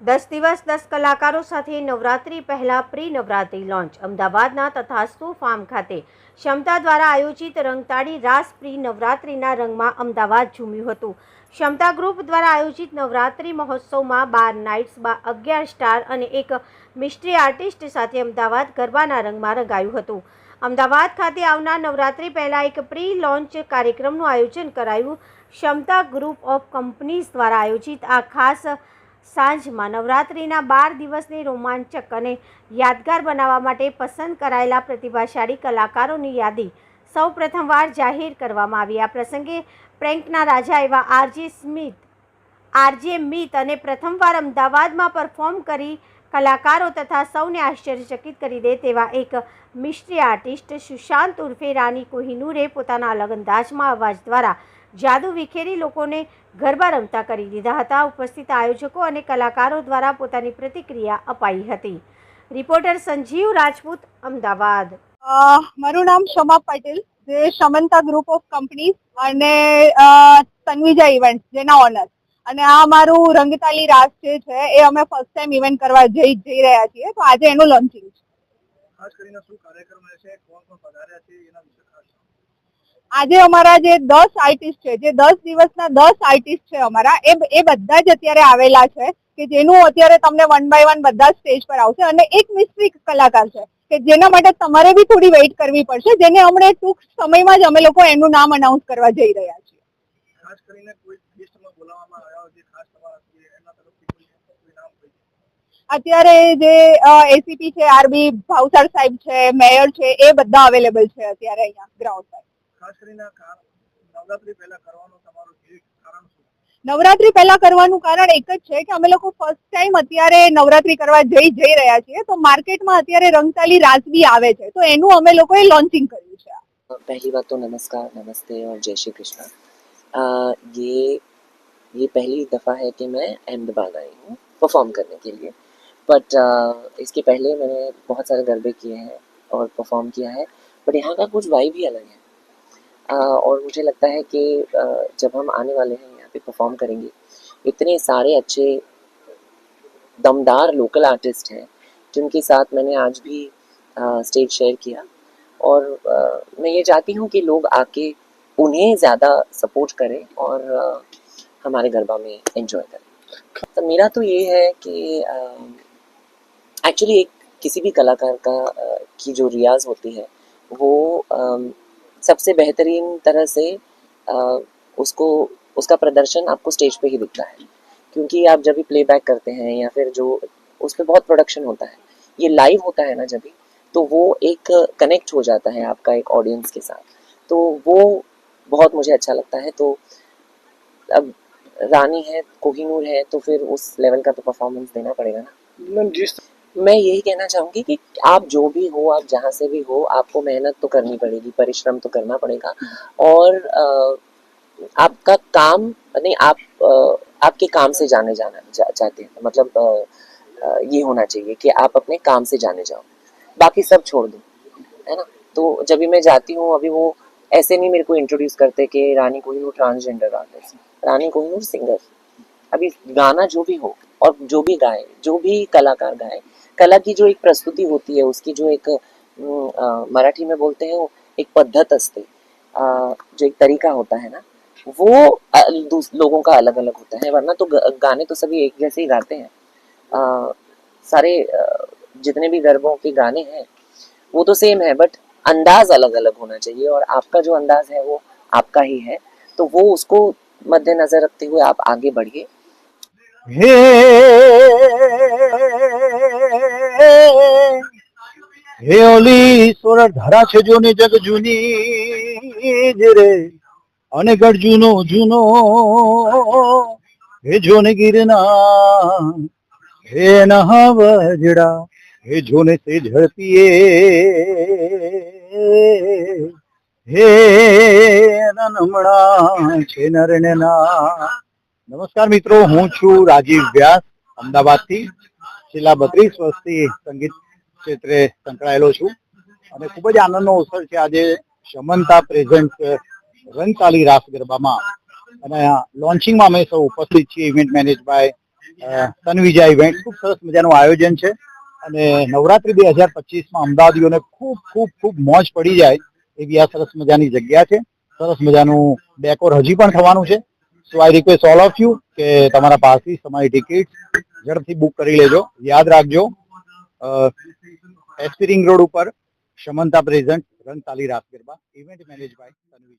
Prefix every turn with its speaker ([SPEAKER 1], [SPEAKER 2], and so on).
[SPEAKER 1] દસ દિવસ દસ કલાકારો સાથે નવરાત્રી પહેલા પ્રી નવરાત્રી લોન્ચ. અમદાવાદના તથાસ્તુ ફાર્મ ખાતે ક્ષમતા દ્વારા આયોજિત રંગતાળી રાસ પ્રી નવરાત્રીના રંગમાં અમદાવાદ ઝૂમ્યું હતું. ક્ષમતા ગ્રુપ દ્વારા આયોજિત નવરાત્રી મહોત્સવમાં બાર નાઇટ્સ, બા અગિયાર સ્ટાર અને એક મિસ્ટ્રી આર્ટિસ્ટ સાથે અમદાવાદ ગરબાના રંગમાં રંગાયું હતું. અમદાવાદ ખાતે આવનાર નવરાત્રી પહેલાં એક પ્રી લોન્ચ કાર્યક્રમનું આયોજન કરાયું. ક્ષમતા ગ્રુપ ઓફ કંપનીઝ દ્વારા આયોજિત આ ખાસ સાંજમાં નવરાત્રિના બાર દિવસને રોમાંચક અને યાદગાર બનાવવા માટે પસંદ કરાયેલા પ્રતિભાશાળી કલાકારોની યાદી સૌ પ્રથમવાર જાહેર કરવામાં આવી. આ પ્રસંગે પ્રેન્કના રાજા એવા આરજે સ્મિથ આરજે મિત અને પ્રથમવાર અમદાવાદમાં પરફોર્મ કરી કલાકારો તથા સૌને આશ્ચર્યચકિત કરી દે તેવા એક મિસ્ટ્રી આર્ટિસ્ટ સુશાંત ઉર્ફે રાની કોહિનૂરે પોતાના અલગ અંદાજમાં અવાજ દ્વારા જાદુ વિખેરી લોકોને ગરબા રમતા કરી દીધા હતા. ઉપસ્થિત આયોજકો અને કલાકારો દ્વારા પોતાની પ્રતિક્રિયા અપાઈ હતી. રિપોર્ટર સંજીવ રાજપૂત અમદાવાદ.
[SPEAKER 2] અ, મારું નામ શમા પટેલ. જે શમંતા ગ્રુપ ઓફ કંપનીઝ અને અ, તન્વિજા ઇવેન્ટ જેના ઓનર. અને આ મારું રંગતાલી રાસ જે છે એ અમે ફર્સ્ટ ટાઈમ ઇવેન્ટ કરવા જઈ જઈ રહ્યા છીએ. તો આજે એનું લોન્ચિંગ છે.
[SPEAKER 3] ખાસ કરીને શું કાર્યક્રમ રહેશે કોણ કોણ પધાર્યા છે એના વિશે ખાસ
[SPEAKER 2] આજે અમારા જે દસ આર્ટિસ્ટ છે જે દસ દિવસના દસ આર્ટિસ્ટ છે અમારા એ એ બધા જ અત્યારે આવેલા છે કે જેનું અત્યારે તમને વન બાય વન બધા સ્ટેજ પર આવશે અને એક મિસ્ટ્રી કલાકાર છે કે જેના માટે તમારે બી થોડી વેઇટ કરવી પડશે જેને અમને ટૂંક સમયમાં જ અમે લોકો એનું નામ અનાઉન્સ કરવા જઈ રહ્યા છીએ.
[SPEAKER 3] ખાસ કરીને કોઈ લિસ્ટમાં બોલાવવામાં આવ્યા જે ખાસ તમારા જે તરફથી કોઈ કોઈ નામ કોઈ
[SPEAKER 2] અત્યારે જે એસીપી છે આરબી ભાવસાર સાહેબ છે મેયર છે એ બધા અવેલેબલ છે અત્યારે અહીંયા ગ્રાઉન્ડ પર.
[SPEAKER 3] ખાસ કરીને આ કા- નવરાત્રી પહેલા કરવાનો તમારો જે કારણ શું
[SPEAKER 2] નવરાત્રી પહેલા કરવાનું કારણ એક જ છે કે અમે લોકો ફર્સ્ટ ટાઈમ અત્યારે નવરાત્રી કરવા જઈ જઈ રહ્યા છીએ તો માર્કેટમાં અત્યારે રંગતાલી રાસબી આવે છે તો એનું અમે લોકોએ લોન્ચિંગ કર્યું છે
[SPEAKER 4] पहली बात तो नमस्कार नमस्ते और जय श्री कृष्णा अ, ये ये पहली दफ़ा है कि मैं अहमदाबाद आई हूँ परफॉर्म करने के लिए बट इसके पहले मैंने बहुत सारे गरबे किए हैं और परफॉर्म किया है बट यहाँ का कुछ वाइब ही अलग है अ, और मुझे लगता है कि जब हम आने वाले हैं यहाँ पे परफॉर्म करेंगे इतने सारे अच्छे दमदार लोकल आर्टिस्ट हैं जिनके साथ मैंने आज भी स्टेज शेयर किया। और अ, मैं ये चाहती हूँ कि लोग आके उन्हें ज़्यादा सपोर्ट करें और अ, हमारे गरबा में एंजॉय करें। तो मेरा तो ये है कि एक्चुअली एक किसी भी कलाकार का अ, की जो रियाज होती है वो सबसे बेहतरीन तरह से अ, उसको उसका प्रदर्शन आपको स्टेज पे ही दिखता है। क्योंकि आप जब भी प्लेबैक करते हैं या फिर जो उस पर बहुत प्रोडक्शन होता है ये लाइव होता है ना जब भी तो वो एक कनेक्ट हो जाता है आपका एक ऑडियंस के साथ। तो वो बहुत मुझे अच्छा लगता है। तो अब रानी है कोहिनूर है तो फिर उस लेवल का तो परफॉर्मेंस देना पड़ेगा ना।
[SPEAKER 3] जिस
[SPEAKER 4] मैं यही कहना चाहूँगी कि आप जो भी हो आप जहाँ से भी हो आपको मेहनत तो करनी पड़ेगी परिश्रम तो करना पड़ेगा। और अ, आपका काम नहीं आप अ, आपके काम से जाने जाना जा, चाहते हैं। मतलब अ, ये होना चाहिए कि आप अपने काम से जाने जाओ। बाकी सब छोड़ दो है ना? तो जब भी मैं जाती हूँ अभी वो ऐसे नहीं मेरे को इंट्रोड्यूस करते कि Rani Kohinoor transgender artist Rani Kohinoor singer अभी गाना जो भी हो और जो भी गाए जो भी कलाकार गाए कला की जो एक प्रस्तुति होती है उसकी जो एक मराठी में बोलते हैं एक पद्धत असते जो एक तरीका होता है ना वो लोगों का अलग अलग होता है वरना तो गाने तो सभी एक जैसे ही गाते हैं। अ, सारे जितने भी गरबों के गाने हैं वो तो सेम है बट अंदाज अलग अलग होना चाहिए और आपका जो अंदाज है वो आपका ही है तो वो उसको मद्देनजर रखते हुए आप आगे बढ़िए।
[SPEAKER 3] હે હે ઓલી સોર ધરા છે જો ને જગ જૂની જ રે. અને ગઢ જૂનો જૂનો. હે જોને ગિરના હે નહાવજડા હે જોને તે ઝડપીએ. હે નમણા છે નર ને ના નમસ્કાર મિત્રો, હું છું રાજીવ વ્યાસ, અમદાવાદથી, છેલ્લા બત્રીસ વર્ષથી સંગીત ક્ષેત્રે સંકળાયેલો છું અને ખૂબ જ આનંદનો અવસર છે આજે શમનતા પ્રેઝન્ટ રંગતાલી રાસ ગરબામાં. અને લોન્ચિંગમાં અમે સૌ ઉપસ્થિત છીએ ઇવેન્ટ મેનેજ બાય તનવિજા ઇવેન્ટ ખૂબ સરસ મજાનું આયોજન છે અને નવરાત્રી બે હજાર પચીસમાં અમદાવાદીઓને ખૂબ ખૂબ ખૂબ મોજ પડી જાય એવી આ સરસ મજાની જગ્યા છે. સરસ મજાનું ડેકોર હજી પણ થવાનું છે. So I request all of you કે તમારા પાસથી તમારી ટિકિટ ઝડપથી બુક કરી લેજો. યાદ રાખજો એસપી રિંગ રોડ ઉપર Shamanta present Rangtali raas garba event manage by Tanvi.